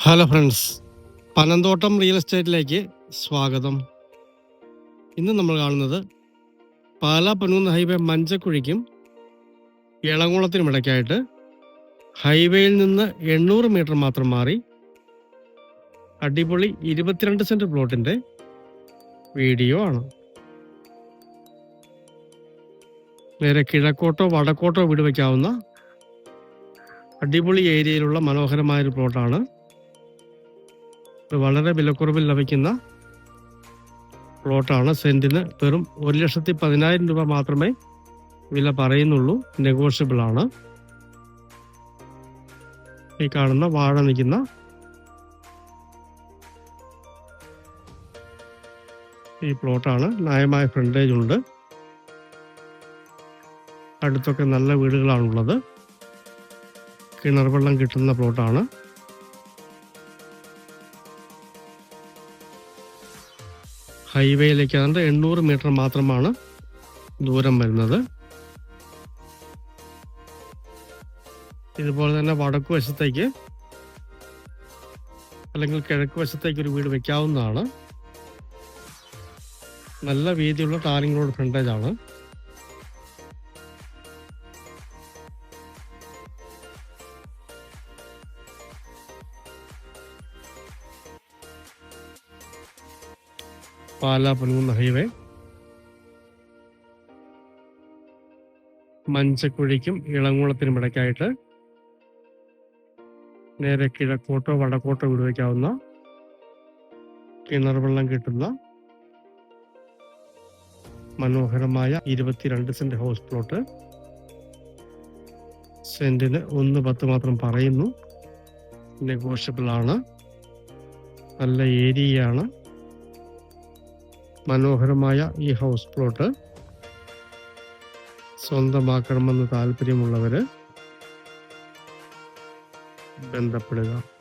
Hello friends Panamthottam real എസ്റ്റേറ്റിലേക്ക് സ്വാഗതം. ഇന്ന് നമ്മൾ കാണുന്നത് പാലാ പനൂന്ന് ഹൈവേ മഞ്ചക്കുഴിക്കും എളങ്കുളത്തിനും ഇടയ്ക്കായിട്ട് ഹൈവേയിൽ നിന്ന് എണ്ണൂറ് മീറ്റർ മാത്രം മാറി അടിപൊളി ഇരുപത്തിരണ്ട് സെന്റ് പ്ലോട്ടിന്റെ വീഡിയോ ആണ്. നേരെ കിഴക്കോട്ടോ വടക്കോട്ടോ വീട് വയ്ക്കാവുന്ന അടിപൊളി ഏരിയയിലുള്ള മനോഹരമായൊരു പ്ലോട്ടാണ് വളരെ വിലക്കുറവിൽ ലഭിക്കുന്ന പ്ലോട്ടാണ് സെന്റിന് വെറും ഒരു ലക്ഷത്തി പതിനായിരം രൂപ മാത്രമേ വില പറയുന്നുള്ളൂ. നെഗോഷ്യബിൾ ആണ്. ഈ കാണുന്ന വാഴ നിൽക്കുന്ന ഈ പ്ലോട്ടാണ്. ന്യായമായ ഫ്രണ്ടേജ് ഉണ്ട്. അടുത്തൊക്കെ നല്ല വീടുകളാണുള്ളത്. കിണർ വെള്ളം കിട്ടുന്ന പ്ലോട്ടാണ്. ഹൈവേയിലേക്ക് ഏതാണ്ട് എണ്ണൂറ് മീറ്റർ മാത്രമാണ് ദൂരം വരുന്നത്. ഇതുപോലെ തന്നെ വടക്ക് വശത്തേക്ക് അല്ലെങ്കിൽ കിഴക്ക് വശത്തേക്ക് ഒരു വീട് വെക്കാവുന്നതാണ്. നല്ല വീതിയുള്ള tarring road frontage Pala Ponkunnam highway. മഞ്ചക്കുഴിക്കും ഇളങ്കുളത്തിനും ഇടയ്ക്കായിട്ട് നേരെ കിഴക്കോട്ടോ വടക്കോട്ടോ വിടുവയ്ക്കാവുന്ന കിണർ വെള്ളം കിട്ടുന്ന മനോഹരമായ ഇരുപത്തിരണ്ട് സെന്റ് ഹൗസ് പ്ലോട്ട് സെന്റിന് ഒന്ന് പത്ത് മാത്രം പറയുന്നു. നെഗോഷ്യബിൾ ആണ് നല്ല ഏരിയയാണ്. മനോഹരമായ ഈ ഹൗസ് പ്ലോട്ട്. സ്വന്തമാക്കണമെന്ന് താല്പര്യമുള്ളവര് ബന്ധപ്പെടുക.